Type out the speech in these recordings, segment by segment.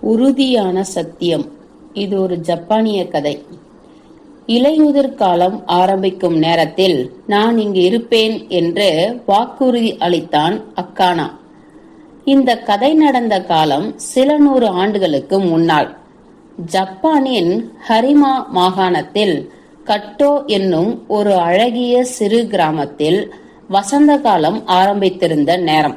உறுதியான சத்தியம். இது ஒரு ஜப்பானிய கதை. இலையுதிர் காலம் ஆரம்பிக்கும் நேரத்தில் நான் இங்கு இருப்பேன் என்று வாக்குறுதி அளித்தான் அக்கானா. இந்த கதை நடந்த காலம் சில நூறு ஆண்டுகளுக்கு முன்னால். ஜப்பானின் ஹரிமா மாகாணத்தில் கட்டோ என்னும் ஒரு அழகிய சிறு கிராமத்தில் வசந்த காலம் ஆரம்பித்திருந்த நேரம்.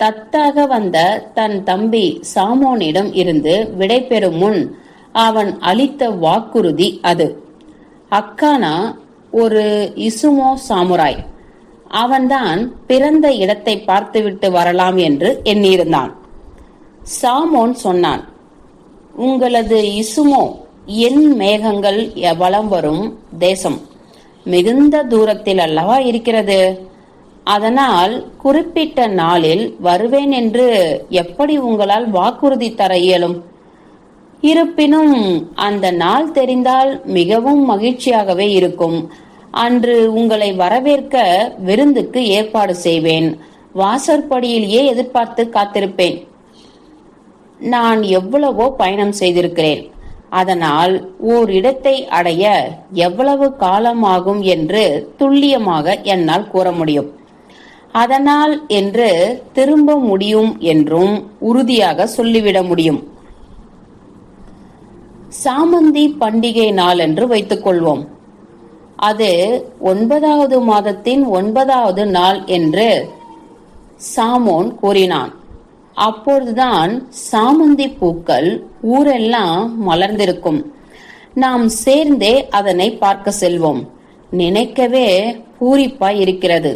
தத்தாக வந்த தன் தம்பி சாமோனிடம் இருந்து விடைபெறும் முன் அவன் அளித்த வாக்குறுதி அது. அக்கானா ஒரு இசுமோ சாமுராய். அவன்தான் பிறந்த இடத்தை பார்த்துவிட்டு வரலாம் என்று எண்ணியிருந்தான். சாமோன் சொன்னான் உங்களது இசுமோ என் மேகங்கள் வலம் வரும் தேசம். மிகுந்த தூரத்தில் அல்லவா இருக்கிறது? அதனால் குறிப்பிட்ட நாளில் வருவேன் என்று எப்படி உங்களால் வாக்குறுதி தர இயலும்? இருப்பினும் அந்த நாள் தெரிந்தால் மிகவும் மகிழ்ச்சியாகவே இருக்கும். அன்று உங்களை வரவேற்க விருந்துக்கு ஏற்பாடு செய்வேன். வாசற்படியிலேயே எதிர்பார்த்து காத்திருப்பேன். நான் எவ்வளவோ பயணம் செய்திருக்கிறேன். அதனால் ஓர் இடத்தை அடைய எவ்வளவு காலமாகும் என்று துல்லியமாக என்னால் கூற முடியும். அதனால் என்று திரும்ப முடியும் என்றும் உறுதியாக சொல்லிவிட முடியும். சாமந்தி பண்டிகை நாள் என்று வைத்துக் கொள்வோம். அது ஒன்பதாவது மாதத்தின் ஒன்பதாவது நாள் என்று சாமோன் கூறினான். அப்பொழுதுதான் சாமந்தி பூக்கள் ஊரெல்லாம் மலர்ந்திருக்கும். நாம் சேர்ந்தே அதனை பார்க்க செல்வோம். நினைக்கவே பூரிப்பாய் இருக்கிறது.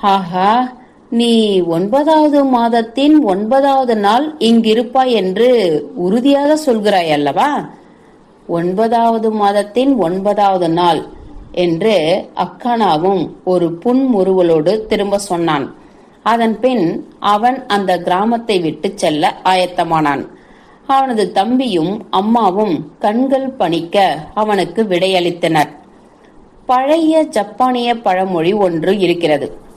ஆஹா நீ ஒன்பதாவது மாதத்தின் ஒன்பதாவது நாள் இங்கிருப்பாய் என்று உறுதியாக சொல்கிறாய் அல்லவா? ஒன்பதாவது மாதத்தின் ஒன்பதாவது நாள் என்று அக்கானாவும் ஒரு புன்முறுவலோடு திரும்ப சொன்னான். அதன் பின் அவன் அந்த கிராமத்தை விட்டு செல்ல ஆயத்தமானான். அவனது தம்பியும் அம்மாவும் கண்கள் பணிக்க அவனுக்கு விடையளித்தனர். பழைய ஜப்பானிய பழமொழி ஒன்று இருக்கிறது.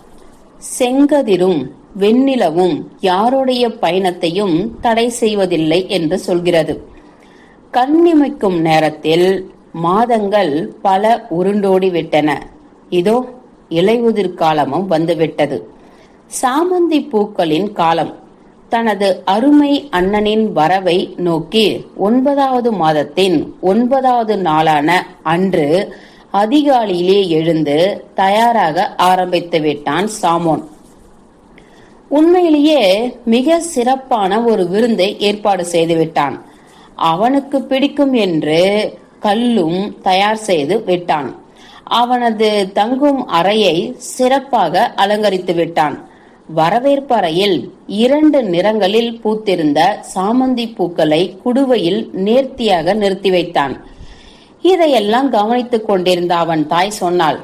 செங்கதிரும் வெண்ணிலவும் யாருடைய பயணத்தையும் தடை செய்வதில்லை என்று சொல்கிறது. கண்ணிமைக்கும் நேரத்தில் மாதங்கள் பல உருண்டோடி விட்டன இதோ இலையுதிர் காலமும் வந்துவிட்டது. சாமந்தி பூக்களின் காலம். தனது அருமை அண்ணனின் வரவை நோக்கி ஒன்பதாவது மாதத்தின் ஒன்பதாவது நாளான அன்று அதிகாலையிலே எழுந்து தயாராக ஆரம்பித்து விட்டான் சாமோன். உண்மையிலேயே மிக சிறப்பான ஒரு விருந்தை ஏற்பாடு செய்து விட்டான். அவனுக்கு பிடிக்கும் என்று கல்லும் தயார் செய்து விட்டான். அவனது தங்கும் அறையை சிறப்பாக அலங்கரித்து விட்டான். வரவேற்பறையில் இரண்டு நிறங்களில் பூத்திருந்த சாமந்தி பூக்களை குடுவையில் நேர்த்தியாக நிறுத்தி வைத்தான். இதையெல்லாம் கவனித்துக் கொண்டிருந்த அவன் தாய் சொன்னாள்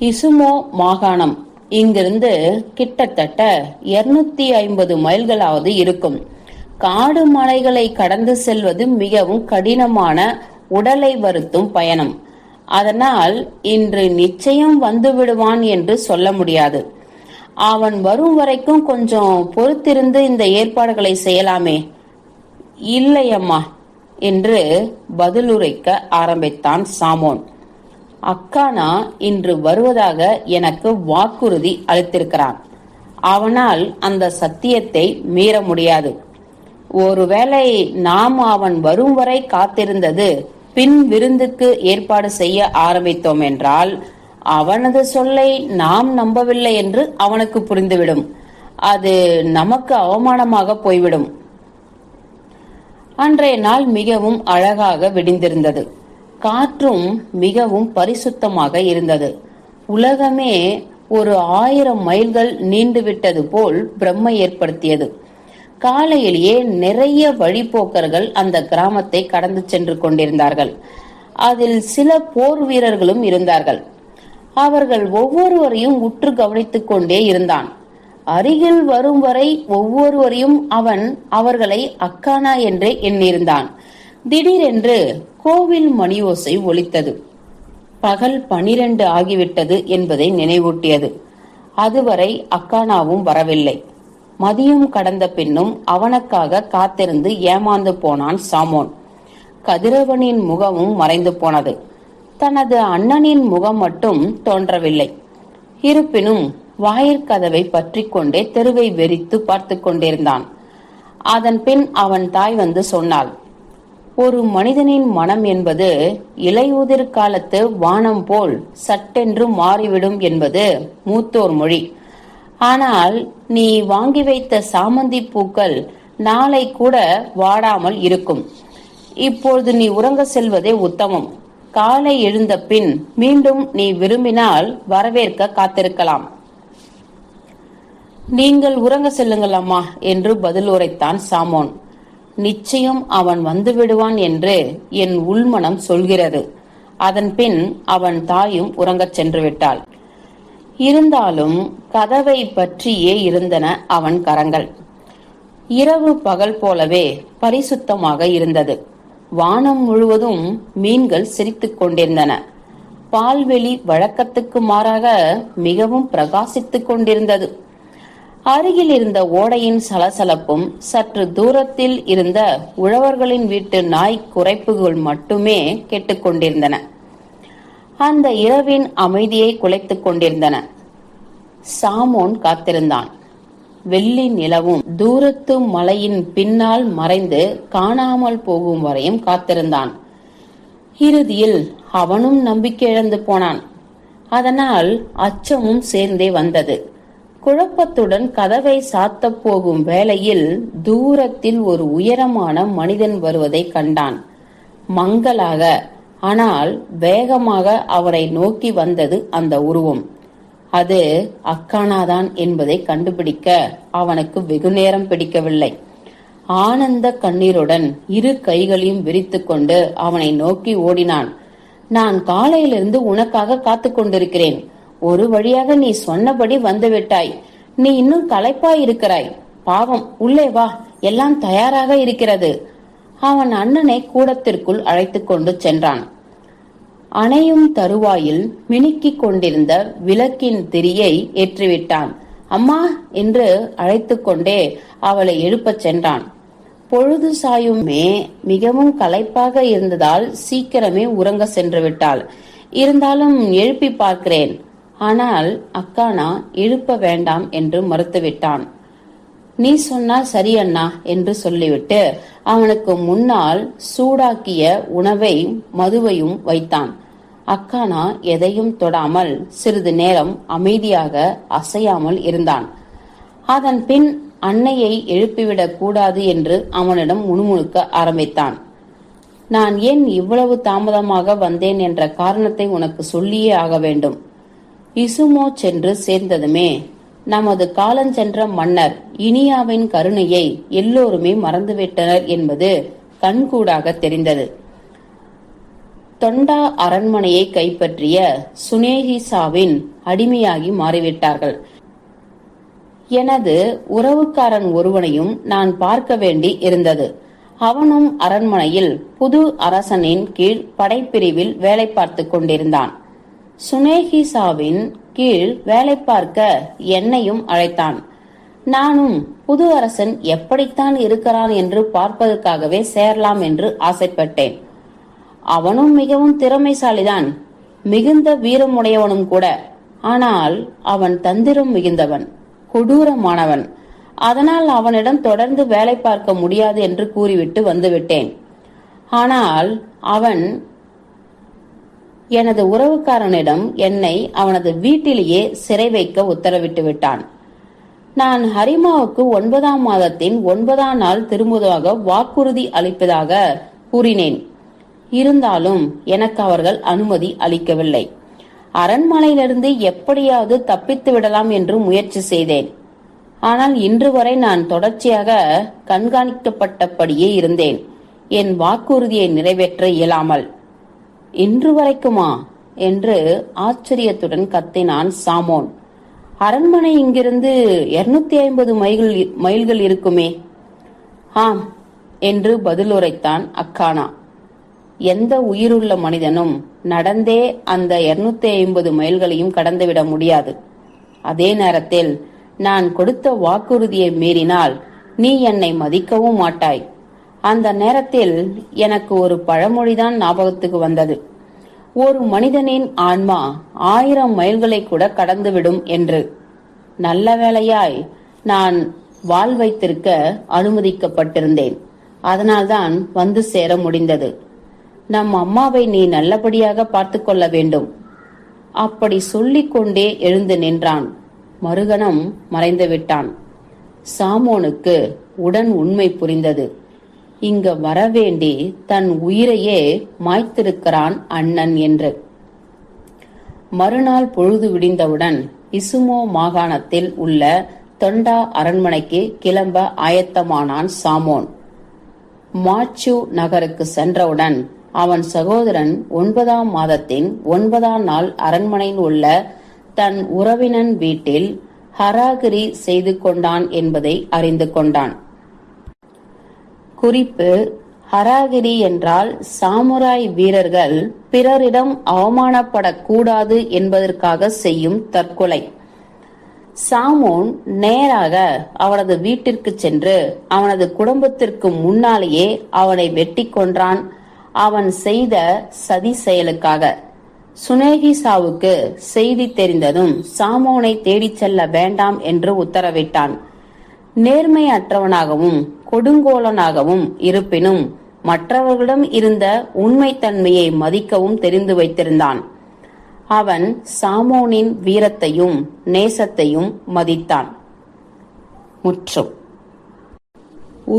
இசுமோ மாகாணம் இங்கிருந்து கிட்டத்தட்ட இருநூத்தி ஐம்பது மைல்களாவது இருக்கும். காடு மலைகளை கடந்து செல்வது மிகவும் கடினமான உடலை வருத்தும் பயணம். அதனால் இன்று நிச்சயம் வந்து விடுவான் என்று சொல்ல முடியாது. அவன் வரும் வரைக்கும் கொஞ்சம் பொறுத்திருந்து இந்த ஏற்பாடுகளை செய்யலாமே. இல்லை அம்மா. என்று பதிலுரைக்க ஆரம்பித்தான் சாமோன். அக்கானா இன்று வருவதாக எனக்கு வாக்குறுதி அளித்திருக்கிறான். அவனால் அந்த சத்தியத்தை மீற முடியாது. ஒருவேளை நாம் அவன் வரும் வரை காத்திருந்தது பின் விருந்துக்கு ஏற்பாடு செய்ய ஆரம்பித்தோம் என்றால் அவனது சொல்லை நாம் நம்பவில்லை என்று அவனுக்கு புரிந்துவிடும். அது நமக்கு அவமானமாக போய்விடும். அன்றைய நாள் மிகவும் அழகாக விடிந்திருந்தது. காற்றும் மிகவும் பரிசுத்தமாக இருந்தது. உலகமே ஒரு ஆயிரம் மைல்கள் நீண்டுவிட்டது போல் பிரம்மை ஏற்படுத்தியது. காலையிலேயே நிறைய வழிபோக்கர்கள் அந்த கிராமத்தை கடந்து சென்று கொண்டிருந்தார்கள். அதில் சில போர் வீரர்களும் இருந்தார்கள். அவர்கள் ஒவ்வொருவரையும் உற்று கவனித்துக் கொண்டே இருந்தான். அருகில் வரும் வரை ஒவ்வொருவரையும் அவன் அவர்களை அக்கானா என்றே எண்ணியிருந்தான். திடீரென்று கோவில் மணியோசை ஒலித்தது. பகல் பனிரெண்டு ஆகிவிட்டது என்பதை நினைவூட்டியது. அதுவரை அக்கானாவும் வரவில்லை. மதியம் கடந்த பின்னும் அவனுக்காக காத்திருந்து ஏமாந்து போனான் சாமோன். கதிரவனின் முகமும் மறைந்து போனது. தனது அண்ணனின் முகம் மட்டும் தோன்றவில்லை. இருப்பினும் வாயிற்கதவை பற்றி கொண்டே தெருவை வெறித்து பார்த்து கொண்டிருந்தான். அதன் பின் அவன் தாய் வந்து சொன்னாள் ஒரு மனிதனின் மனம் என்பது இலையுதிர் காலத்து வானம் போல் சட்டென்று மாறிவிடும் என்பது மூத்தோர் மொழி. ஆனால் நீ வாங்கி வைத்த சாமந்தி பூக்கள் நாளை கூட வாடாமல் இருக்கும். இப்பொழுது நீ உறங்க செல்வதே உத்தமம். காலை எழுந்த பின் மீண்டும் நீ விரும்பினால் வரவேற்க காத்திருக்கலாம். நீங்கள் உறங்க செல்லுங்கள் அம்மா என்று பதில் உரைத்தான் சாமோன். நிச்சயம் அவன் வந்து விடுவான் என்று என் உள்மனம் சொல்கிறது. அதன் பின் அவன் தாயும் உறங்கச் சென்று விட்டாள். இருந்தாலும் கதவை பற்றியே இருந்தன அவன் கரங்கள். இரவு பகல் போலவே பரிசுத்தமாக இருந்தது. வானம் முழுவதும் மீன்கள் சிரித்துக் கொண்டிருந்தன. பால்வெளி வழக்கத்துக்கு மாறாக மிகவும் பிரகாசித்துக் கொண்டிருந்தது. அருகில் இருந்த ஓடையின் சலசலப்பும் சற்று தூரத்தில் இருந்த உழவர்களின் வீட்டு நாய் குறைப்புகள் மட்டுமே கேட்டுக்கொண்டிருந்தன அந்த இரவின் அமைதியை குலைத்துக் கொண்டிருந்தன. சாமோன் காத்திருந்தான். வெள்ளி நிலவும் தூரத்து மலையின் பின்னால் மறைந்து காணாமல் போகும் வரையும் காத்திருந்தான். இறுதியில் அவனும் நம்பிக்கை இழந்து போனான். அதனால் அச்சமும் சேர்ந்தே வந்தது. குழப்பத்துடன் கதவை சாத்தப் போகும் வேளையில் தூரத்தில் ஒரு உயரமான மனிதன் வருவதை கண்டான். மங்கலாக ஆனால் வேகமாக அவரை நோக்கி வந்தது அந்த உருவம். அது அக்கானாதான் என்பதை கண்டுபிடிக்க அவனுக்கு வெகு நேரம் பிடிக்கவில்லை. ஆனந்த கண்ணீருடன் இரு கைகளையும் விரித்துக்கொண்டு அவனை நோக்கி ஓடினான். நான் காலையிலிருந்து உனக்காக காத்துக் கொண்டிருக்கிறேன். ஒரு வழியாக நீ சொன்னபடி வந்துவிட்டாய். நீ இன்னும் களைப்பாய் இருக்கிறாய். பாவம் உள்ளே வா. எல்லாம் தயாராக இருக்கிறது. அவன் அண்ணனை கூடத்திற்குள் அழைத்துக் கொண்டு சென்றான். அணையும் தருவாயில் மினுக்கிக் கொண்டிருந்த விளக்கின் திரியை ஏற்றிவிட்டான். அம்மா என்று அழைத்துக்கொண்டே அவளை எழுப்பச் சென்றான். பொழுது சாயுமே மிகவும் களைப்பாக இருந்ததால் சீக்கிரமே உறங்க சென்று விட்டாள். இருந்தாலும் எழுப்பி பார்க்கிறேன். ஆனால் அக்கானா எழுப்ப வேண்டாம் என்று மறுத்துவிட்டான். நீ சொன்னால் சரி அண்ணா என்று சொல்லிவிட்டு அவனுக்கு முன்னால் சூடாக்கிய உணவை மதுவையும் வைத்தான். அக்கானா எதையும் தொடாமல் சிறிது நேரம் அமைதியாக அசையாமல் இருந்தான். அதன் பின் அன்னையை எழுப்பிவிடக் கூடாது என்று அவனிடம் முணுமுணுக்க ஆரம்பித்தான். நான் ஏன் இவ்வளவு தாமதமாக வந்தேன் என்ற காரணத்தை உனக்கு சொல்லியே ஆக வேண்டும். இசுமோ சென்று சேர்ந்ததுமே. நமது காலஞ்சென்ற மன்னர் இனியாவின் கருணையை எல்லோருமே மறந்துவிட்டனர் என்பது கண்கூடாக தெரிந்தது. தொண்டா அரண்மனையை கைப்பற்றிய சுனேஹிசாவின் அடிமையாகி மாறிவிட்டார்கள். எனது உறவுக்காரன் ஒருவனையும் நான் பார்க்க வேண்டி இருந்தது. அவனும் அரண்மனையில் புது அரசனின் கீழ் படைப்பிரிவில் வேலை பார்த்து கொண்டிருந்தான். சுனேஹிசாவின் கீழ் வேலை பார்க்க என்னையும் அழைத்தான். நானும் புது அரசன் எப்படித்தான் இருக்கிறான் என்று பார்ப்பதற்காகவே சேரலாம் என்று ஆசைப்பட்டேன். அவனும் மிகவும் திறமைசாலிதான் மிகுந்த வீரமுடையவனும் கூட. ஆனால் அவன் தந்திரம் மிகுந்தவன் கொடூரமானவன். அதனால் அவனிடம் தொடர்ந்து வேலை பார்க்க முடியாது என்று கூறிவிட்டு வந்துவிட்டேன். ஆனால் அவன் எனது உறவுக்காரனிடம் என்னை அவனது வீட்டிலேயே சிறை வைக்க உத்தரவிட்டு விட்டான். நான் ஹரிமாவுக்கு ஒன்பதாம் மாதத்தின் ஒன்பதாம் நாள் திரும்புவதாக வாக்குறுதி அளிப்பதாக கூறினேன். இருந்தாலும் எனக்கு அவர்கள் அனுமதி அளிக்கவில்லை. அரண்மனையிலிருந்து எப்படியாவது தப்பித்து விடலாம் என்று முயற்சி செய்தேன். ஆனால் இன்று வரை நான் தொடர்ச்சியாக கண்காணிக்கப்பட்டபடியே இருந்தேன். என் வாக்குறுதியை நிறைவேற்ற இயலாமல். இன்று வரைக்குமா? என்று ஆச்சரியத்துடன் கத்தினான் சாமோன். அரண்மனை இங்கிருந்து இருநூத்தி ஐம்பது மைல்கள் மைல்கள் இருக்குமே? ஆம் என்று பதிலுரைத்தான் அக்கானா. எந்த உயிருள்ள மனிதனும் நடந்தே அந்த இருநூத்தி ஐம்பது மைல்களையும் கடந்துவிட முடியாது. அதே நேரத்தில் நான் கொடுத்த வாக்குறுதியை மீறினால் நீ என்னை மதிக்கவும் மாட்டாய். அந்த நேரத்தில் எனக்கு ஒரு பழமொழிதான் ஞாபகத்துக்கு வந்தது. ஒரு மனிதனின் ஆன்மா ஆயிரம் மைல்களை கூட கடந்துவிடும் என்று. நல்ல வேளையாய் நான் வாள் வைத்திருக்க அனுமதிக்கப்பட்டிருந்தேன். அதனால்தான் வந்து சேர முடிந்தது. நம் அம்மாவை நீ நல்லபடியாக பார்த்து கொள்ள வேண்டும். அப்படி சொல்லிக் கொண்டே எழுந்து நின்றான். மறுகணம் மறைந்து விட்டான் சாமோனுக்கு உடன் உண்மை புரிந்தது. இங்க வரவேண்டி தன் உயிரையே மாய்த்திருக்கிறான் அண்ணன் என்று. மறுநாள் பொழுது விடிந்தவுடன் இசுமோ மாகாணத்தில் உள்ள தொண்டா அரண்மனைக்கு கிளம்ப ஆயத்தமானான் சாமோன். மாச்சு நகருக்கு சென்றவுடன் அவன் சகோதரன் ஒன்பதாம் மாதத்தின் ஒன்பதாம் நாள் அரண்மனையில் உள்ள தன் உறவினன் வீட்டில் ஹராகிரி செய்து கொண்டான் என்பதை அறிந்து கொண்டான். குறிப்பு ஹராகிரி என்றால் சாமுராய் வீரர்கள் பிறரிடம் அவமானப்படக்கூடாது என்பதற்காக செய்யும் தற்கொலை. சாமோன் நேராக அவனது வீட்டிற்கு சென்று அவனது குடும்பத்திற்கு முன்னாலேயே அவனை வெட்டி கொன்றான். அவன் செய்த சதி செயலுக்காக. சுனேகிசாவுக்கு செய்தி தெரிந்ததும் சாமோனை தேடிச் செல்ல வேண்டாம் என்று உத்தரவிட்டான். நேர்மையற்றவனாகவும் கொடுங்கோலனாகவும் இருப்பினும் மற்றவர்களிடம் இருந்த உண்மைத்தன்மையை மதிக்கவும் தெரிந்து வைத்திருந்தான். அவன் சாமோனின் வீரத்தையும் நேசத்தையும் மதித்தான். முற்றும்.